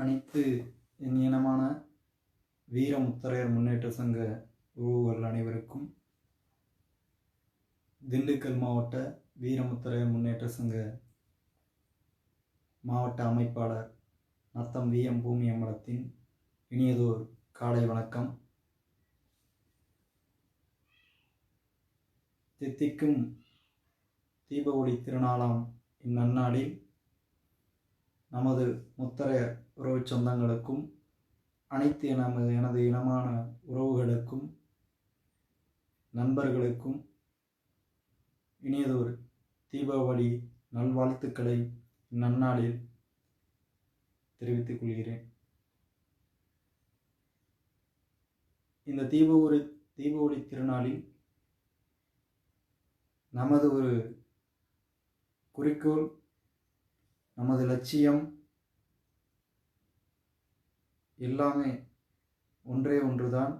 அனைத்து என் இனமான வீரமுத்தரையர் முன்னேற்ற சங்க உறவுகள் அனைவருக்கும் திண்டுக்கல் மாவட்ட வீரமுத்தரையர் முன்னேற்ற சங்க மாவட்ட அமைப்பாளர் நத்தம் வி எம் பூமி அம்மலத்தின் இனியதோர் காலை வணக்கம். தித்திக்கும் தீப ஒளி திருநாளாம் இந்நன்னாளில் நமது முத்தரையர் உறவு சொந்தங்களுக்கும் அனைத்து நமது எனது இனமான உறவுகளுக்கும் நண்பர்களுக்கும் இனியதொரு தீபாவளி நல்வாழ்த்துக்களை நன்னாளில் தெரிவித்துக் கொள்கிறேன். இந்த தீப ஒரு தீப திருநாளில் நமது ஒரு குறிக்கோள் நமது லட்சியம் எல்லாமே ஒன்றே ஒன்றுதான்.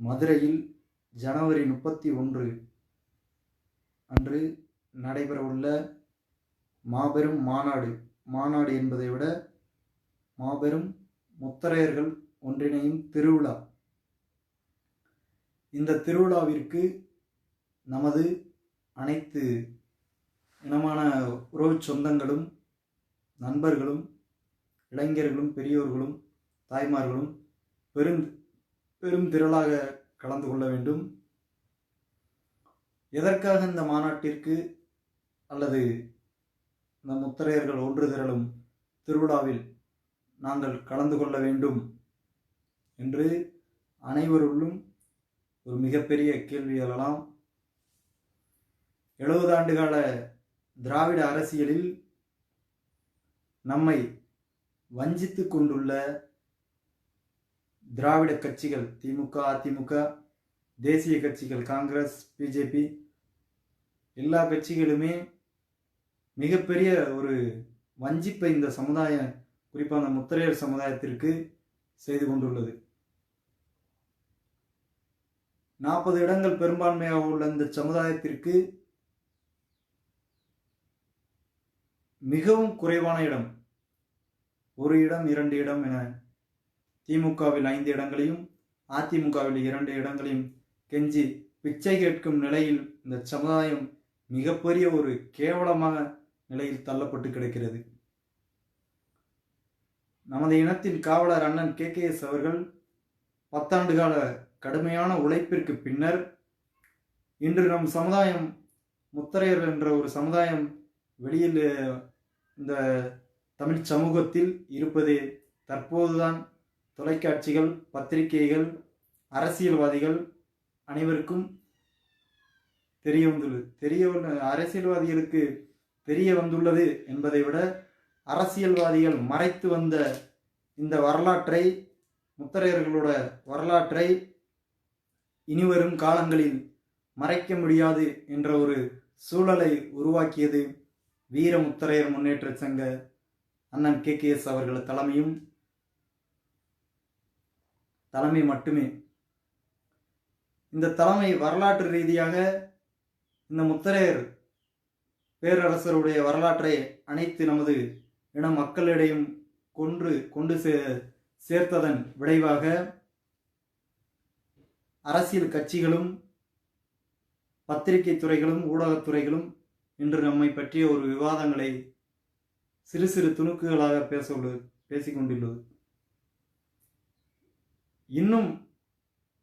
மதுரையில் ஜனவரி முப்பத்தி ஒன்று அன்று நடைபெறவுள்ள மாபெரும் மாநாடு. மாநாடு என்பதை விட மாபெரும் முத்தரையர்கள் ஒன்றிணையும் திருவிழா. இந்த திருவிழாவிற்கு நமது அனைத்து இனமான உறவு சொந்தங்களும் நண்பர்களும் இளைஞர்களும் பெரியோர்களும் தாய்மார்களும் பெரும் பெரும் திரளாக கலந்து கொள்ள வேண்டும். எதற்காக இந்த மாநாட்டிற்கு அல்லது இந்த முத்தரையர்கள் ஒன்று திரளும் திருவிழாவில் நாங்கள் கலந்து கொள்ள வேண்டும் என்று அனைவருள்ளும் ஒரு மிகப்பெரிய கேள்வி எழலாம். எழுபது ஆண்டுகால திராவிட அரசியலில் நம்மை வஞ்சித்து கொண்டுள்ள திராவிட கட்சிகள் திமுக அதிமுக தேசிய கட்சிகள் காங்கிரஸ் பிஜேபி எல்லா கட்சிகளுமே மிகப்பெரிய ஒரு வஞ்சிப்பை இந்த சமுதாய குறிப்பாக அந்த முத்திரையர் சமுதாயத்திற்கு செய்து கொண்டுள்ளது. நாற்பது இடங்கள் பெரும்பான்மையாக உள்ள இந்த சமுதாயத்திற்கு மிகவும் குறைவான இடம். ஒரு இடம் இரண்டு இடம் என திமுகவில் ஐந்து இடங்களையும் அதிமுகவில் இரண்டு இடங்களையும் கெஞ்சி பிச்சை கேட்கும் நிலையில் இந்த சமுதாயம் மிகப்பெரிய ஒரு கேவலமான நிலையில் தள்ளப்பட்டு கிடக்கிறது. நமது இனத்தின் காவலர் அண்ணன் கே. கே. எஸ். அவர்கள் பத்தாண்டு கால கடுமையான உழைப்பிற்கு பின்னர் இன்று நம் சமுதாயம் முத்தரையர் என்ற ஒரு சமுதாயம் வெளியில் இந்த தமிழ் சமூகத்தில் இருப்பது தற்போதுதான் தொலைக்காட்சிகள் பத்திரிகைகள் அரசியல்வாதிகள் அனைவருக்கும் தெரிய வந்துள்ளது. தெரிய அரசியல்வாதிகளுக்கு தெரிய வந்துள்ளது என்பதை விட அரசியல்வாதிகள் மறைத்து வந்த இந்த வரலாற்றை முத்தரையர்களோட வரலாற்றை இனிவரும் காலங்களில் மறைக்க முடியாது என்ற ஒரு சூழலை உருவாக்கியது வீர முத்தரையர் முன்னேற்ற சங்க அண்ணன் கே கே எஸ் அவர்கள் தலைமையும் தலைமை மட்டுமே. இந்த தலைமை வரலாற்று ரீதியாக இந்த முத்தரையர் பேரரசருடைய வரலாற்றை அனைத்து நமது இன மக்களிடையும் கொன்று கொண்டு சே சேர்த்ததன் விளைவாக அரசியல் கட்சிகளும் பத்திரிகை துறைகளும் ஊடகத்துறைகளும் இன்று நம்மை பற்றிய ஒரு விவாதங்களை சிறு சிறு துணுக்குகளாக பேச உள்ளது பேசிக்கொண்டுள்ளது. இன்னும்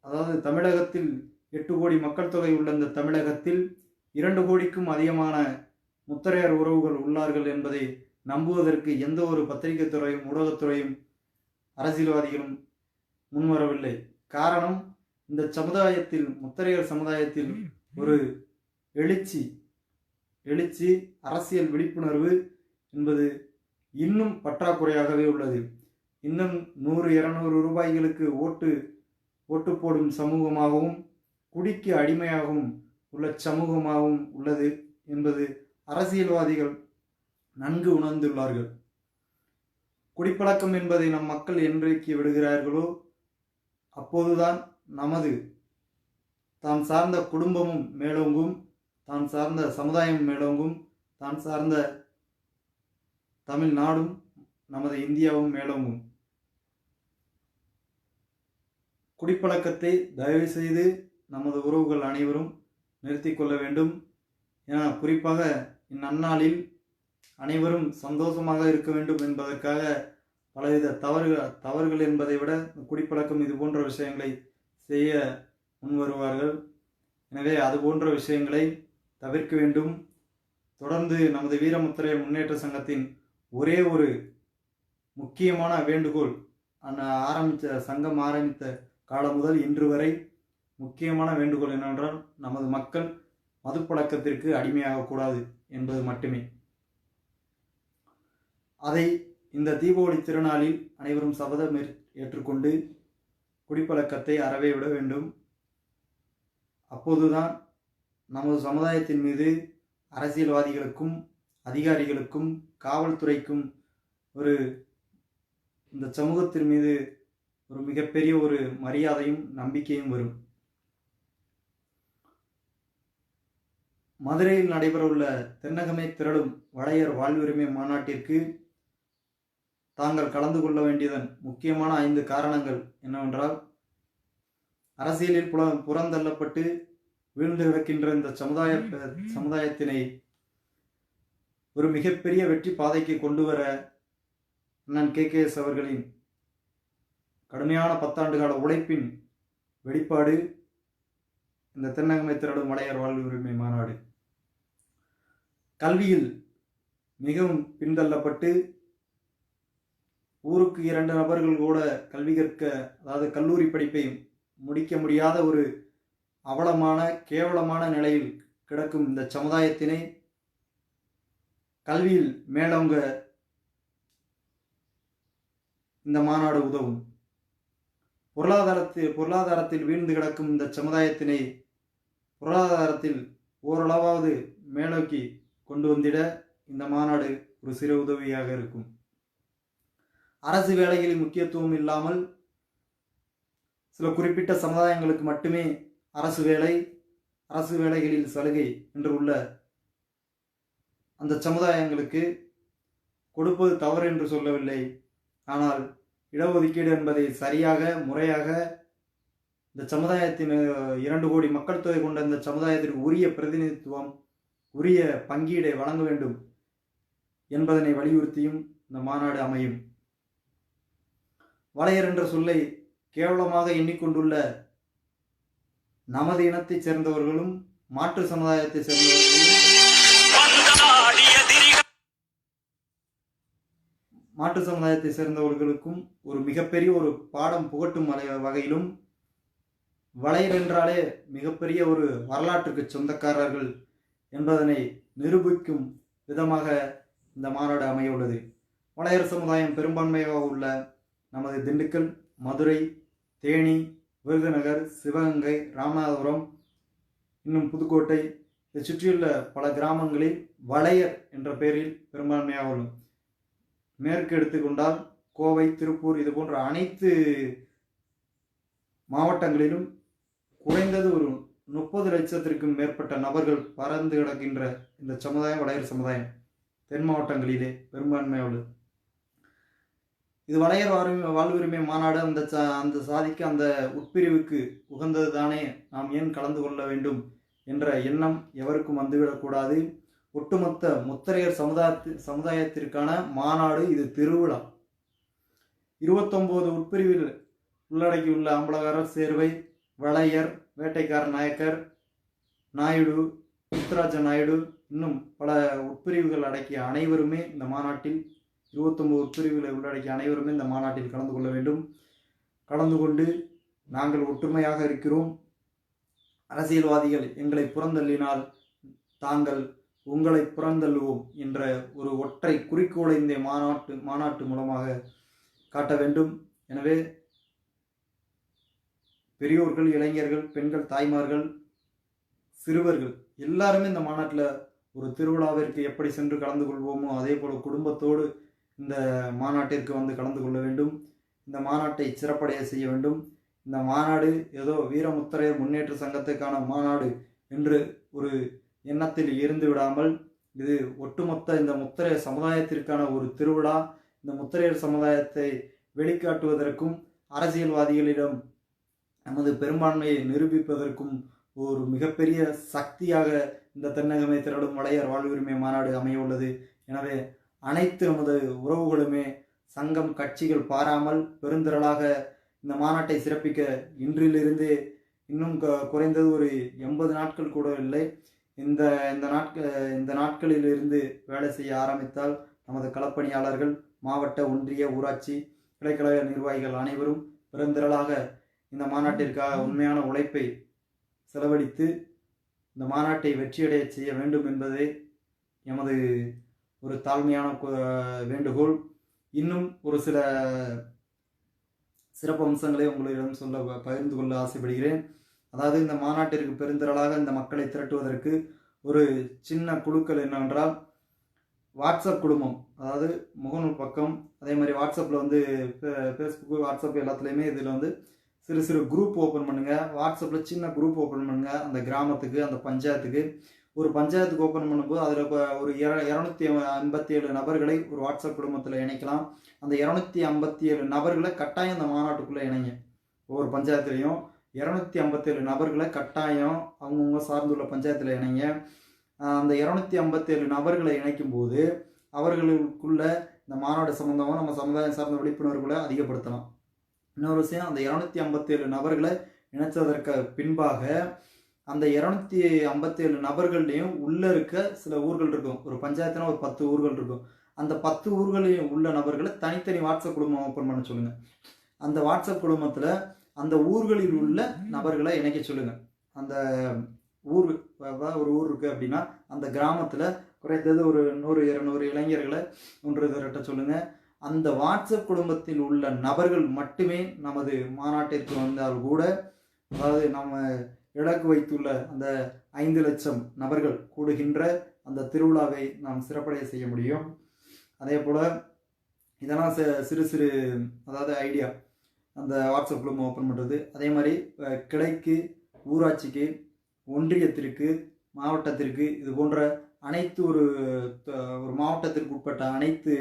அதாவது தமிழகத்தில் எட்டு கோடி மக்கள் தொகை உள்ள இந்த தமிழகத்தில் இரண்டு கோடிக்கும் அதிகமான முத்தரையர் உறவுகள் உள்ளார்கள் என்பதை நம்புவதற்கு எந்த ஒரு பத்திரிகை துறையும் ஊடகத்துறையும் அரசியல்வாதிகளும் முன்வரவில்லை. காரணம் இந்த சமுதாயத்தில் முத்தரையர் சமுதாயத்தில் ஒரு எழுச்சி எழுச்சி அரசியல் விழிப்புணர்வு என்பது இன்னும் பற்றாக்குறையாகவே உள்ளது. இன்னும் நூறு இருநூறு ரூபாய்களுக்கு ஓட்டு ஓட்டு போடும் சமூகமாகவும் குடிக்கு அடிமையாகவும் உள்ள சமூகமாகவும் உள்ளது என்பது அரசியல்வாதிகள் நன்கு உணர்ந்துள்ளார்கள். குடிப்பழக்கம் என்பதை நம் மக்கள் என்றைக்கு விடுகிறார்களோ அப்போதுதான் நமது தான் சார்ந்த குடும்பமும் மேலோங்கும் தான் சார்ந்த சமுதாயம் மேலோங்கும் தான் சார்ந்த தமிழ்நாடும் நமது இந்தியாவும் மேலோங்கும். குடிப்பழக்கத்தை தயவு செய்து நமது உறவுகள் அனைவரும் நிறுத்தி கொள்ள வேண்டும். என குறிப்பாக இந்நன்னாளில் அனைவரும் சந்தோஷமாக இருக்க வேண்டும் என்பதற்காக பலவித தவறுகள் தவறுகள் என்பதை விட குடிப்பழக்கம் இது போன்ற விஷயங்களை செய்ய முன்வருவார்கள். எனவே அது போன்ற விஷயங்களை தவிர்க்க வேண்டும். தொடர்ந்து நமது வீரமுத்திரை முன்னேற்ற சங்கத்தின் ஒரே ஒரு முக்கியமான வேண்டுகோள் அந்த ஆரம்பித்த சங்கம் ஆரம்பித்த காலம் முதல் இன்று வரை முக்கியமான வேண்டுகோள் என்னவென்றால் நமது மக்கள் மதுப்பழக்கத்திற்கு அடிமையாகக்கூடாது என்பது மட்டுமே. அதை இந்த தீபாவளி திருநாளில் அனைவரும் சபதம் ஏற்றுக்கொண்டு குடிப்பழக்கத்தை அறவே விட வேண்டும். அப்போதுதான் நமது சமுதாயத்தின் மீது அரசியல்வாதிகளுக்கும் அதிகாரிகளுக்கும் காவல்துறைக்கும் ஒரு இந்த சமூகத்தின் மீது ஒரு மிகப்பெரிய ஒரு மரியாதையும் நம்பிக்கையும் வரும். மதுரையில் நடைபெறவுள்ள தென்னகமே திரளும் வளையர் வாழ்வுரிமை மாநாட்டிற்கு தாங்கள் கலந்து கொள்ள வேண்டியதன் முக்கியமான ஐந்து காரணங்கள் என்னவென்றால் அரசியலில் புல புறந்தள்ளப்பட்டு வீழ்ந்து கிடக்கின்ற இந்த சமுதாய சமுதாயத்தினை ஒரு மிகப்பெரிய வெற்றி பாதைக்கு கொண்டு வர அண்ணன் கே. கே. எஸ். அவர்களின் கடுமையான பத்தாண்டு கால உழைப்பின் வெளிப்பாடு இந்த தென்னகமை திரளும் மலையர் வாழ்வு உரிமை மாநாடு. கல்வியில் மிகவும் பின்தள்ளப்பட்டு ஊருக்கு இரண்டு நபர்கள் கூட கல்வி கற்க அதாவது கல்லூரி படிப்பை முடிக்க முடியாத ஒரு அவலமான கேவலமான நிலையில் கிடக்கும் இந்த சமுதாயத்தினை கல்வியில் மேலோங்க இந்த மாநாடு உதவும். பொருளாதாரத்தில் பொருளாதாரத்தில் வீழ்ந்து கிடக்கும் இந்த சமுதாயத்தினை பொருளாதாரத்தில் ஓரளவாவது மேலோக்கி கொண்டு வந்திட இந்த மாநாடு ஒரு சிறு உதவியாக இருக்கும். அரசு வேலைகளில் முக்கியத்துவம் இல்லாமல் சில குறிப்பிட்ட சமுதாயங்களுக்கு மட்டுமே அரசு வேலை அரசு வேலைகளில் சலுகை என்று உள்ள அந்த சமுதாயங்களுக்கு கொடுப்பது தவறு என்று சொல்லவில்லை. ஆனால் இடஒதுக்கீடு என்பதை சரியாக முறையாக இந்த சமுதாயத்தின் இரண்டு கோடி மக்கள் தொகை கொண்ட இந்த சமுதாயத்திற்கு உரிய பிரதிநிதித்துவம் உரிய பங்கீடை வழங்க வேண்டும் என்பதனை வலியுறுத்தியும் இந்த மாநாடு அமையும். வளையர் என்ற சொல்லை கேவலமாக எண்ணிக்கொண்டுள்ள நமது இனத்தைச் சேர்ந்தவர்களும் மாற்று சமுதாயத்தைச் சேர்ந்தவர்களும் மாற்று சமுதாயத்தை சேர்ந்தவர்களுக்கும் ஒரு மிகப்பெரிய ஒரு பாடம் புகட்டும் வகையிலும் வளையர் என்றாலே மிகப்பெரிய ஒரு வரலாற்றுக்கு சொந்தக்காரர்கள் என்பதனை நிரூபிக்கும் விதமாக இந்த மாநாடு அமையுள்ளது வளையர் சமுதாயம் பெரும்பான்மையாக உள்ள நமது திண்டுக்கல் மதுரை தேனி விருதுநகர் சிவகங்கை ராமநாதபுரம் இன்னும் புதுக்கோட்டை இதை சுற்றியுள்ள பல கிராமங்களில் வளையர் என்ற பெயரில் பெரும்பான்மையாக உள்ளது. மேற்கு எடுத்துக்கொண்டால் கோவை திருப்பூர் இது போன்ற அனைத்து மாவட்டங்களிலும் குறைந்தது ஒரு முப்பது லட்சத்திற்கும் மேற்பட்ட நபர்கள் பறந்து கிடக்கின்ற இந்த சமுதாயம் வளையர் சமுதாயம் தென் மாவட்டங்களிலே பெரும்பான்மையாக உள்ளது. இது வளையர் வாழ்வு வாழ்வுரிமை மாநாடு அந்த சா அந்த சாதிக்கு அந்த உட்பிரிவுக்கு உகந்தது தானே நாம் ஏன் கலந்து கொள்ள வேண்டும்? என்ற எண்ணம் எவருக்கும் வந்துவிடக்கூடாது. ஒட்டுமொத்த முத்தரையர் சமுதாயத்து சமுதாயத்திற்கான மாநாடு இது திருவிழா. இருபத்தொம்போது உட்பிரிவில் உள்ளடக்கியுள்ள அம்பலகாரர் சேர்வை வளையர் வேட்டைக்கார நாயக்கர் நாயுடு முத்துராஜ நாயுடு இன்னும் பல உட்பிரிவுகள் அடக்கிய அனைவருமே இந்த மாநாட்டில் இருபத்தொம்போது உட்பிரிவுகளை உள்ளடக்கிய அனைவருமே இந்த மாநாட்டில் கலந்து கொள்ள வேண்டும். கலந்து கொண்டு நாங்கள் ஒற்றுமையாக இருக்கிறோம். அரசியல்வாதிகள் எங்களை புறந்தள்ளினால் தாங்கள் உங்களை புறந்தள்ளுவோம் என்ற ஒரு ஒற்றை குறிக்கோளை இந்த மாநாட்டு மாநாட்டு மூலமாக காட்ட வேண்டும். எனவே பெரியோர்கள் இளைஞர்கள் பெண்கள் தாய்மார்கள் சிறுவர்கள் எல்லாருமே இந்த மாநாட்டில் ஒரு திருவிழாவிற்கு எப்படி சென்று கலந்து கொள்வோமோ அதே போல் குடும்பத்தோடு இந்த மாநாட்டிற்கு வந்து கலந்து கொள்ள வேண்டும். இந்த மாநாட்டை சிறப்படைய செய்ய வேண்டும். இந்த மாநாடு ஏதோ வீரமுத்தரையர் முன்னேற்ற சங்கத்துக்கான மாநாடு என்று ஒரு எண்ணத்தில் இருந்து விடாமல் இது ஒட்டுமொத்த இந்த முத்தரைய சமுதாயத்திற்கான ஒரு திருவிழா. இந்த முத்திரையர் சமுதாயத்தை வெளிக்காட்டுவதற்கும் அரசியல்வாதிகளிடம் நமது பெரும்பான்மையை நிரூபிப்பதற்கும் ஒரு மிகப்பெரிய சக்தியாக இந்த தென்னகமை திரளும் வளையர் வாழ்வுரிமை மாநாடு அமைய உள்ளது எனவே அனைத்து நமது உறவுகளுமே சங்கம் கட்சிகள் பாராமல் பெருந்திரளாக இந்த மாநாட்டை சிறப்பிக்க இன்றிலிருந்து இன்னும் க குறைந்தது ஒரு எண்பது நாட்கள் கூட இல்லை. இந்த இந்த நாட்கள் இந்த நாட்களிலிருந்து வேலை செய்ய ஆரம்பித்தால் நமது களப்பணியாளர்கள் மாவட்ட ஒன்றிய ஊராட்சி கிளைக்கழக நிர்வாகிகள் அனைவரும் பெருந்திரளாக இந்த மாநாட்டிற்காக உண்மையான உழைப்பை செலவழித்து இந்த மாநாட்டை வெற்றியடைய செய்ய வேண்டும் என்பதே எமது ஒரு தாழ்மையான வேண்டுகோள். இன்னும் ஒரு சில சிறப்பு அம்சங்களை உங்களிடம் சொல்ல ப- பகிர்ந்து கொள்ள ஆசைப்படுகிறேன். அதாவது இந்த மாநாட்டிற்கு பெருந்திரளாக இந்த மக்களை திரட்டுவதற்கு ஒரு சின்ன குழுக்கள் என்னவென்றால் வாட்ஸ்அப் குடும்பம். அதாவது முகநூல் பக்கம் அதே மாதிரி வாட்ஸ்அப்பில் வந்து ஃபேஸ்புக்கு வாட்ஸ்அப் எல்லாத்துலேயுமே இதில் வந்து சிறு சிறு குரூப் ஓப்பன் பண்ணுங்கள் வாட்ஸ்அப்பில் சின்ன குரூப் ஓப்பன் பண்ணுங்கள் அந்த கிராமத்துக்கு அந்த பஞ்சாயத்துக்கு. ஒரு பஞ்சாயத்துக்கு ஓப்பன் பண்ணும்போது அதில் இப்போ ஒரு இர இரநூத்தி ஐம்பத்தி ஏழு நபர்களை ஒரு வாட்ஸ்அப் குடும்பத்தில் இணைக்கலாம். அந்த இரநூத்தி ஐம்பத்தி ஏழு நபர்களை கட்டாயம் அந்த மாநாட்டுக்குள்ளே இணைங்க. ஒவ்வொரு பஞ்சாயத்துலேயும் இரநூத்தி ஐம்பத்தேழு நபர்களை கட்டாயம் அவங்கவுங்க சார்ந்துள்ள பஞ்சாயத்தில் இணைங்க. அந்த இரநூத்தி ஐம்பத்தேழு நபர்களை இணைக்கும் போது அவர்களுக்குள்ள இந்த மாநாடு சம்மந்தமாக நம்ம சமுதாயம் சார்ந்த விழிப்புணர்வுகளை அதிகப்படுத்தலாம். இன்னொரு விஷயம் அந்த இரநூத்தி ஐம்பத்தேழு நபர்களை இணைச்சதற்கு பின்பாக அந்த இரநூத்தி ஐம்பத்தேழு நபர்கள்லையும் உள்ளே இருக்க சில ஊர்கள் இருக்கும். ஒரு பஞ்சாயத்துனா ஒரு பத்து ஊர்கள் இருக்கும். அந்த பத்து ஊர்களையும் உள்ள நபர்களை தனித்தனி வாட்ஸ்அப் குடும்பம் ஓப்பன் பண்ண சொல்லுங்கள் அந்த வாட்ஸ்அப் குடும்பத்தில் அந்த ஊர்களில் உள்ள நபர்களை இணைக்க சொல்லுங்கள் அந்த ஊர் அதாவது ஒரு ஊர் இருக்குது அப்படின்னா அந்த கிராமத்தில் குறைந்தது ஒரு நூறு இரநூறு இளைஞர்களை ஒன்று திரட்ட சொல்லுங்கள் அந்த வாட்ஸ்அப் குடும்பத்தில் உள்ள நபர்கள் மட்டுமே நமது மாநாட்டிற்கு வந்தால் கூட அதாவது நம்ம இலக்கு வைத்துள்ள அந்த ஐந்து லட்சம் நபர்கள் கூடுகின்ற அந்த திருவிழாவை நாம் சிறப்படைய செய்ய முடியும். அதே போல் இதெல்லாம் சிறு சிறு அதாவது ஐடியா அந்த வாட்ஸ்அப் குழுமம் ஓப்பன் பண்ணுறது அதே மாதிரி கிளைக்கு ஊராட்சிக்கு ஒன்றியத்திற்கு மாவட்டத்திற்கு இது போன்ற அனைத்து ஒரு த- ஒரு மாவட்டத்திற்கு உட்பட்ட அனைத்து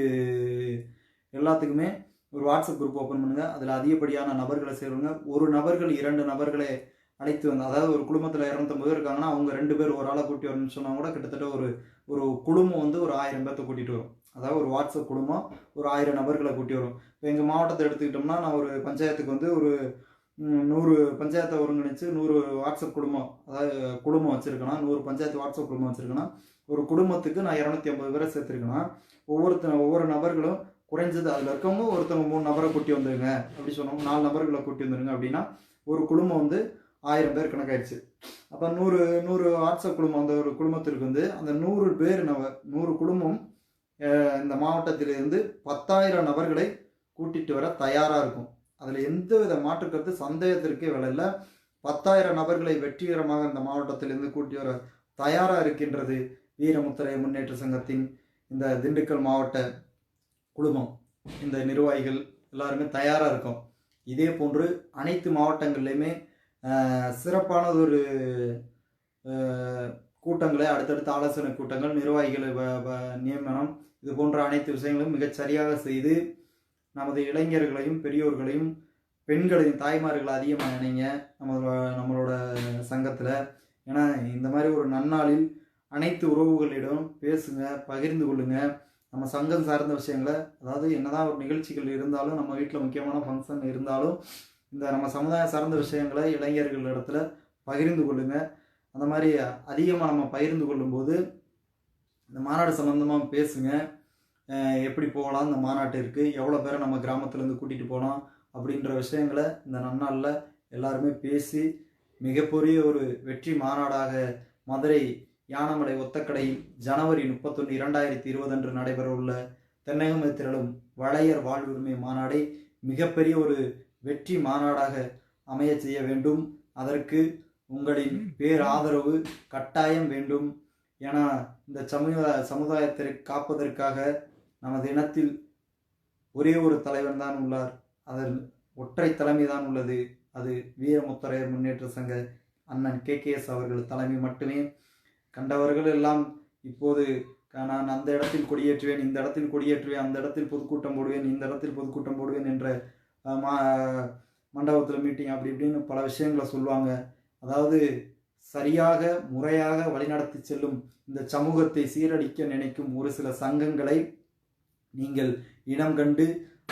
எல்லாத்துக்குமே ஒரு வாட்ஸ்அப் குரூப் ஓப்பன் பண்ணுங்கள் அதில் அதிகப்படியான நபர்களை சேருங்க. ஒரு நபர்கள் இரண்டு நபர்களை அழைத்து வந்து அதாவது ஒரு குடும்பத்தில் இரநூத்தம்பது பேர் இருக்காங்கன்னா அவங்க ரெண்டு பேர் ஒரு ஆளை கூட்டி வரணும்னு சொன்னால் கூட கிட்டத்தட்ட ஒரு ஒரு குடும்பம் வந்து ஒரு ஆயிரம் பேர்த்த கூட்டிகிட்டு வரும். அதாவது ஒரு வாட்ஸ்அப் குடும்பம் ஒரு ஆயிரம் நபர்களை கூட்டி வரும். இப்போ எங்கள் மாவட்டத்தை எடுத்துக்கிட்டோம்னா நான் ஒரு பஞ்சாயத்துக்கு வந்து ஒரு நூறு பஞ்சாயத்தை ஒருங்கிணைச்சு நூறு வாட்ஸ்அப் குடும்பம் அதாவது குடும்பம் வச்சுருக்கேன்னா நூறு பஞ்சாயத்து வாட்ஸ்அப் குடும்பம் வச்சுருக்கேன்னா ஒரு குடும்பத்துக்கு நான் இரநூத்தி ஐம்பது பேரை சேர்த்துருக்கேன்னா ஒவ்வொருத்த ஒவ்வொரு நபர்களும் குறைஞ்சது அதில் இருக்கவங்க ஒருத்தவங்க மூணு நபரை கூட்டி வந்துருங்க அப்படி சொன்னோம். நாலு நபர்களை கூட்டி வந்துருங்க அப்படின்னா ஒரு குடும்பம் வந்து ஆயிரம் பேர் கணக்காயிடுச்சு அப்போ நூறு நூறு வாட்ஸ்அப் குடும்பம் அந்த ஒரு குடும்பத்திற்கு வந்து அந்த நூறு பேர் நபர் நூறு குடும்பம் இந்த மாவட்டத்திலிருந்து பத்தாயிரம் நபர்களை கூட்டிட்டு வர தயாராக இருக்கும். அதில் எந்த வித மாற்றுக்கருத்து சந்தேகத்திற்கே வேலை இல்லை. பத்தாயிரம் நபர்களை வெற்றிகரமாக இந்த மாவட்டத்திலிருந்து கூட்டி வர தயாராக இருக்கின்றது வீரமுத்திரை முன்னேற்ற சங்கத்தின் இந்த திண்டுக்கல் மாவட்ட குழுமம். இந்த நிர்வாகிகள் எல்லாருமே தயாராக இருக்கும். இதே போன்று அனைத்து மாவட்டங்கள்லையுமே சிறப்பானது சிறப்பானதொரு கூட்டங்களை அடுத்தடுத்த ஆலோசனை கூட்டங்கள் நிர்வாகிகளை நியமனம் இது போன்ற அனைத்து விஷயங்களும் மிகச் சரியாக செய்து நமது இளைஞர்களையும் பெரியோர்களையும் பெண்களையும் தாய்மார்களை அதிகமாக இணைங்க நம்மளோட நம்மளோட சங்கத்தில். ஏன்னா இந்த மாதிரி ஒரு நன்னாளில் அனைத்து உறவுகளிடம் பேசுங்க பகிர்ந்து கொள்ளுங்க. நம்ம சங்கம் சார்ந்த விஷயங்களை அதாவது என்னதான் ஒரு நிகழ்ச்சிகள் இருந்தாலும் நம்ம வீட்டில் முக்கியமான ஃபங்க்ஷன் இருந்தாலும் இந்த நம்ம சமுதாயம் சார்ந்த விஷயங்களை இளைஞர்கள் இடத்துல பகிர்ந்து கொள்ளுங்க. அந்த மாதிரி அதிகமாக நம்ம பகிர்ந்து கொள்ளும்போது இந்த மாநாடு சம்மந்தமாக பேசுங்க. எப்படி போகலாம் இந்த மாநாட்டிற்கு எவ்வளோ பேரை நம்ம கிராமத்துலேருந்து கூட்டிகிட்டு போகலாம் அப்படின்ற விஷயங்களை இந்த நன்னாளில் எல்லாருமே பேசி மிகப்பெரிய ஒரு வெற்றி மாநாடாக மதுரை யானமலை ஒத்தக்கடையில் ஜனவரி முப்பத்தொன்று இரண்டாயிரத்தி இருபதன்று நடைபெறவுள்ள தென்னகமத்திரளும் வளையர் வாழ்வுரிமை மாநாடை மிகப்பெரிய ஒரு வெற்றி மாநாடாக அமைய செய்ய வேண்டும். அதற்கு உங்களின் பேராதரவு கட்டாயம் வேண்டும். ஏன்னா இந்த சமூக சமுதாயத்தை காப்பதற்காக நமது இனத்தில் ஒரே ஒரு தலைவன் தான் உள்ளார். அதில் ஒற்றை தலைமை தான் உள்ளது. அது வீரமுத்தரையர் முன்னேற்ற சங்க அண்ணன் கே. அவர்கள் தலைமை மட்டுமே. கண்டவர்கள் எல்லாம் இப்போது க- நான் அந்த இடத்தில் கொடியேற்றுவேன் இந்த இடத்தில் கொடியேற்றுவேன் அந்த இடத்தில் பொதுக்கூட்டம் போடுவேன் இந்த இடத்தில் பொதுக்கூட்டம் போடுவேன் என்ற மண்டபத்தில் மீட்டிங் அப்படி இப்படின்னு பல விஷயங்களை சொல்லுவாங்க. அதாவது சரியாக முறையாக வழிநடத்தி செல்லும் இந்த சமூகத்தை சீரழிக்க நினைக்கும் ஒரு சில சங்கங்களை நீங்கள் இனம் கண்டு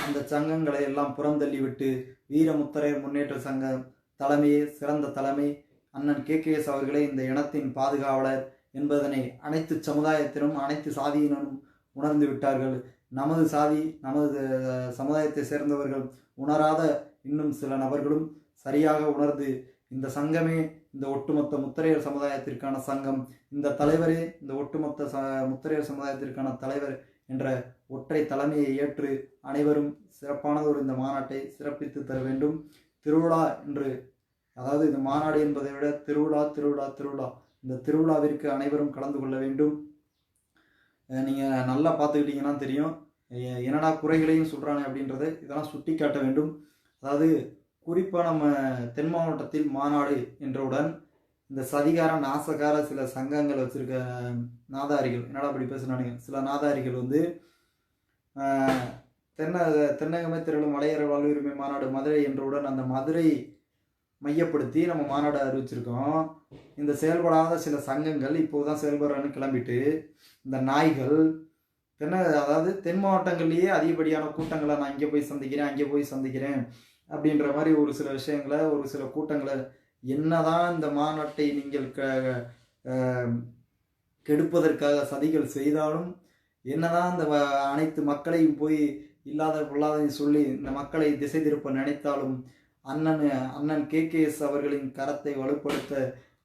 அந்த சங்கங்களை எல்லாம் புறந்தள்ளிவிட்டு வீரமுத்தரையர் முன்னேற்ற சங்கம் தலைமையே சிறந்த தலைமை அண்ணன் கே. கே. எஸ். அவர்களே இந்த இனத்தின் பாதுகாவலர் என்பதனை அனைத்து சமுதாயத்திலும் அனைத்து சாதியினரும் உணர்ந்து விட்டார்கள். நமது சாதி நமது சமுதாயத்தை சேர்ந்தவர்கள் உணராத இன்னும் சில நபர்களும் சரியாக உணர்ந்து இந்த சங்கமே இந்த ஒட்டுமொத்த முத்தரையர் சமுதாயத்திற்கான சங்கம் இந்த தலைவரே இந்த ஒட்டுமொத்த ச முத்தரையர் சமுதாயத்திற்கான தலைவர் என்ற ஒற்றை தலைமையை ஏற்று அனைவரும் சிறப்பானதொரு இந்த மாநாட்டை சிறப்பித்து தர வேண்டும். திருவிழா என்று அதாவது இந்த மாநாடு என்பதை விட திருவிழா திருவிழா திருவிழா இந்த திருவிழாவிற்கு அனைவரும் கலந்து கொள்ள வேண்டும். நீங்கள் நல்லா பார்த்துக்கிட்டீங்கன்னா தெரியும். என்னடா குறைகளையும் சொல்கிறாங்க அப்படின்றத இதெல்லாம் சுட்டி காட்ட வேண்டும். அதாவது குறிப்பாக நம்ம தென் மாவட்டத்தில் மாநாடு என்றவுடன் இந்த சதிகார நாசகார சில சங்கங்கள் வச்சுருக்க நாதாரிகள் என்னடா அப்படி பேசுனானுங்க சில நாதாரிகள் வந்து தென்ன தென்னகமே திரளும் மலையர வாழ்வுரிமை மாநாடு மதுரை என்றவுடன் அந்த மதுரை மையப்படுத்தி நம்ம மாநாடு அறிவிச்சிருக்கோம். இந்த செயல்படாத சில சங்கங்கள் இப்போதான் செயல்படுறான்னு கிளம்பிட்டு இந்த நாய்கள் தென்ன அதாவது தென் மாவட்டங்கள்லேயே அதிகப்படியான கூட்டங்களை நான் இங்கே போய் சந்திக்கிறேன் அங்கே போய் சந்திக்கிறேன் அப்படின்ற மாதிரி ஒரு சில விஷயங்களை ஒரு சில கூட்டங்களை என்னதான் இந்த மாநாட்டை நீங்கள் க கெடுப்பதற்காக சதிகள் செய்தாலும் என்னதான் இந்த வ- அனைத்து மக்களையும் போய் இல்லாத பொல்லாதையும் சொல்லி இந்த மக்களை திசை திருப்ப நினைத்தாலும் அண்ணன் அண்ணன் கே. கே. எஸ். அவர்களின் கரத்தை வலுப்படுத்த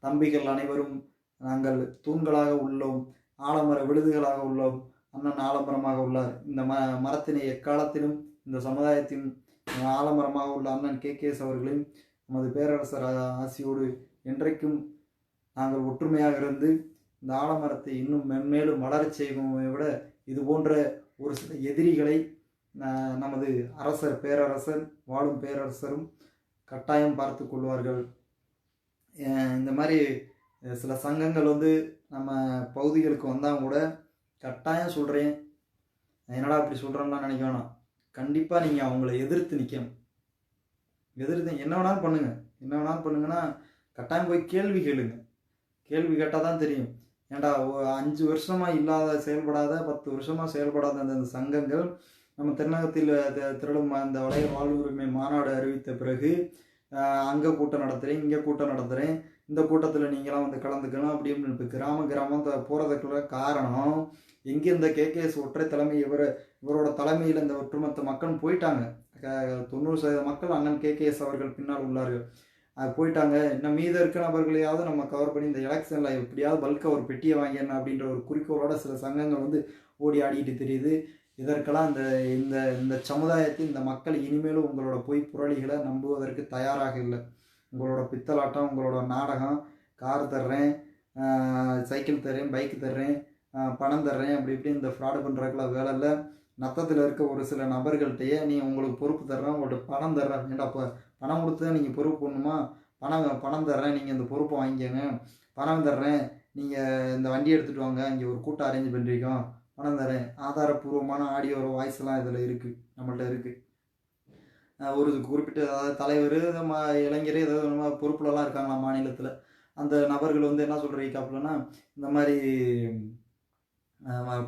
தம்பிகள் அனைவரும் நாங்கள் தூண்களாக உள்ளோம் ஆலமர விழுதுகளாக உள்ளோம் அண்ணன் ஆலமரமாக உள்ளார். இந்த ம மரத்தினை எக்காலத்திலும் இந்த சமுதாயத்தின் ஆலமரமாக உள்ள அண்ணன் கே. அவர்களையும் நமது பேரரசர் ஆசியோடு என்றைக்கும் நாங்கள் ஒற்றுமையாக இருந்து இந்த ஆலமரத்தை இன்னும் மென்மேலும் வளரச் செய்வோமே விட இது போன்ற ஒரு சில எதிரிகளை ந- நமது அரசர் பேரரசர் வாழும் பேரரசரும் கட்டாயம் பார்த்து கொள்வார்கள். இந்த மாதிரி சில சங்கங்கள் வந்து நம்ம பகுதிகளுக்கு வந்தால் கூட கட்டாயம் சொல்கிறேன் என்னடா இப்படி சொல்கிறேன்னா நினைக்க வேணாம். கண்டிப்பாக நீங்கள் அவங்கள எதிர்த்து நிற்கணும் எதிர்த்து என்ன வேணாலும் பண்ணுங்கள் என்ன வேணாலும் பண்ணுங்கன்னா கட்டாயம் போய் கேள்வி கேளுங்க. கேள்வி கேட்டால் தான் தெரியும். ஏன்டா ஓ அஞ்சு வருஷமாக இல்லாத செயல்படாத பத்து வருஷமாக செயல்படாத அந்த அந்த சங்கங்கள் நம்ம தென்னகத்தில் த- திரளும் அந்த வளைய வாழ்வுரிமை மாநாடு அறிவித்த பிறகு அங்கே கூட்டம் நடத்துகிறேன் இங்கே கூட்டம் நடத்துகிறேன் இந்த கூட்டத்தில் நீங்களாம் வந்து கலந்துக்கணும் அப்படின்னு இப்போ கிராம கிராமம் போகிறதுக்குள்ள காரணம் எங்கே இந்த கேகேஎஸ் ஒற்றை தலைமை இவர் இவரோட தலைமையில் இந்த ஒற்றுமொத்த மக்கள் போயிட்டாங்க. தொண்ணூறு சதவீத மக்கள் அண்ணன் கேகேஎஸ் அவர்கள் பின்னால் உள்ளார்கள். அது போயிட்டாங்க. இன்னும் மீத இருக்க நபர்களையாவது நம்ம கவர் பண்ணி இந்த எலெக்ஷனில் எப்படியாவது பல்காக ஒரு பெட்டியை வாங்கிடணும் அப்படின்ற ஒரு குறிக்கோளோட சில சங்கங்கள் வந்து ஓடி ஆடிட்டு தெரியுது. இதற்கெல்லாம் இந்த இந்த இந்த சமுதாயத்தில் இந்த மக்கள் இனிமேலும் உங்களோட பொய் புரளிகளை நம்புவதற்கு தயாராக இல்லை. உங்களோட பித்தலாட்டம் உங்களோட நாடகம் கார் தர்றேன் சைக்கிள் தர்றேன் பைக் தர்றேன் பணம் தர்றேன் அப்படி இப்படி இந்த ஃப்ராடு பண்ணுறதுக்குலாம் வேலை இல்லை. நத்தத்தில் இருக்க ஒரு சில நபர்கள்ட்டையே நீ உங்களுக்கு பொறுப்பு தர்றேன் உங்கள்கிட்ட பணம் தர்றேன். ஏன்டா இப்போ பணம் கொடுத்து தான் நீங்கள் பொறுப்பு பண்ணுமா பணம் பணம் தர்றேன் நீங்கள் இந்த பொறுப்பை வாங்கிக்கோங்க. பணம் தர்றேன் நீங்கள் இந்த வண்டி எடுத்துகிட்டு வாங்க இங்கே ஒரு கூட்டம் அரேஞ்ச் பண்ணிருக்கோம் பணம் தரேன் ஆதாரப்பூர்வமான ஆடியோ வாய்ஸ் எல்லாம் இதில் இருக்குது நம்மள்ட்ட இருக்குது ஒரு குறிப்பிட்ட அதாவது தலைவர் நம்ம இளைஞர் ஏதாவது நம்ம பொறுப்புலலாம் இருக்காங்களா மாநிலத்தில். அந்த நபர்கள் வந்து என்ன சொல்கிறீங்க அப்படின்னா இந்த மாதிரி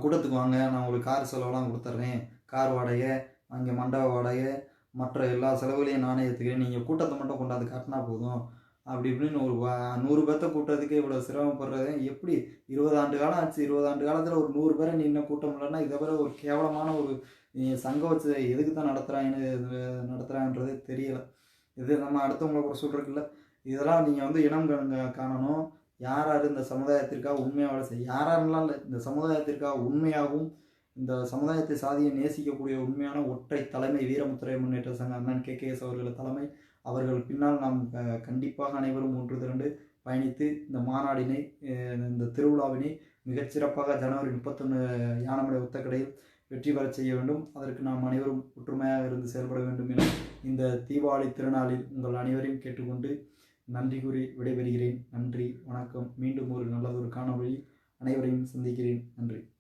கூட்டத்துக்கு வாங்க. நான் உங்களுக்கு கார் செலவெல்லாம் கொடுத்துட்றேன் கார் வாடகை அங்கே மண்டப வாடகை மற்ற எல்லா செலவுகளையும் நானே ஏற்றுக்கிறேன் நீங்கள் கூட்டத்தை மட்டும் கொண்டாந்து காட்டினா போதும். அப்படி இப்படின்னு ஒரு நூறு பேர்த்த கூட்டத்துக்கு இவ்வளோ சிரமப்படுறது எப்படி இருபது ஆண்டு காலம் ஆச்சு. இருபது ஆண்டு காலத்தில் ஒரு நூறு பேரை நீ இன்னும் கூட்டம் இல்லைன்னா இதை விட ஒரு கேவலமான ஒரு சங்கம் வச்சு எதுக்கு தான் நடத்துகிறாங்கன்னு நடத்துகிறாங்கன்றதே தெரியலை. இது நம்ம அடுத்தவங்களை கூட சொல்கிறதுக்குல்ல இதெல்லாம் நீங்கள் வந்து இனம் காணணும். யார் யார் இந்த சமுதாயத்திற்காக உண்மையாக வேலை செய்ய யாரெல்லாம் இல்லை இந்த சமுதாயத்திற்காக உண்மையாகவும் இந்த சமுதாயத்தை சாதியை நேசிக்கக்கூடிய உண்மையான ஒற்றை தலைமை வீரமுத்திரை முன்னேற்ற சங்க அண்ணன் கே. அவர்கள் தலைமை. அவர்கள் பின்னால் நாம் கண்டிப்பாக அனைவரும் ஒன்று திரண்டு பயணித்து இந்த மாநாடினை இந்த திருவிழாவினை மிகச்சிறப்பாக ஜனவரி முப்பத்தொன்று யானமலை ஒத்தக்கடையில் வெற்றி பெறச் செய்ய வேண்டும். அதற்கு நாம் அனைவரும் ஒற்றுமையாக இருந்து செயல்பட வேண்டும் என இந்த தீபாவளி திருநாளில் உங்கள் அனைவரையும் கேட்டுக்கொண்டு நன்றி கூறி விடைபெறுகிறேன். நன்றி வணக்கம். மீண்டும் ஒரு நல்லதொரு காணொளி அனைவரையும் சந்திக்கிறேன். நன்றி.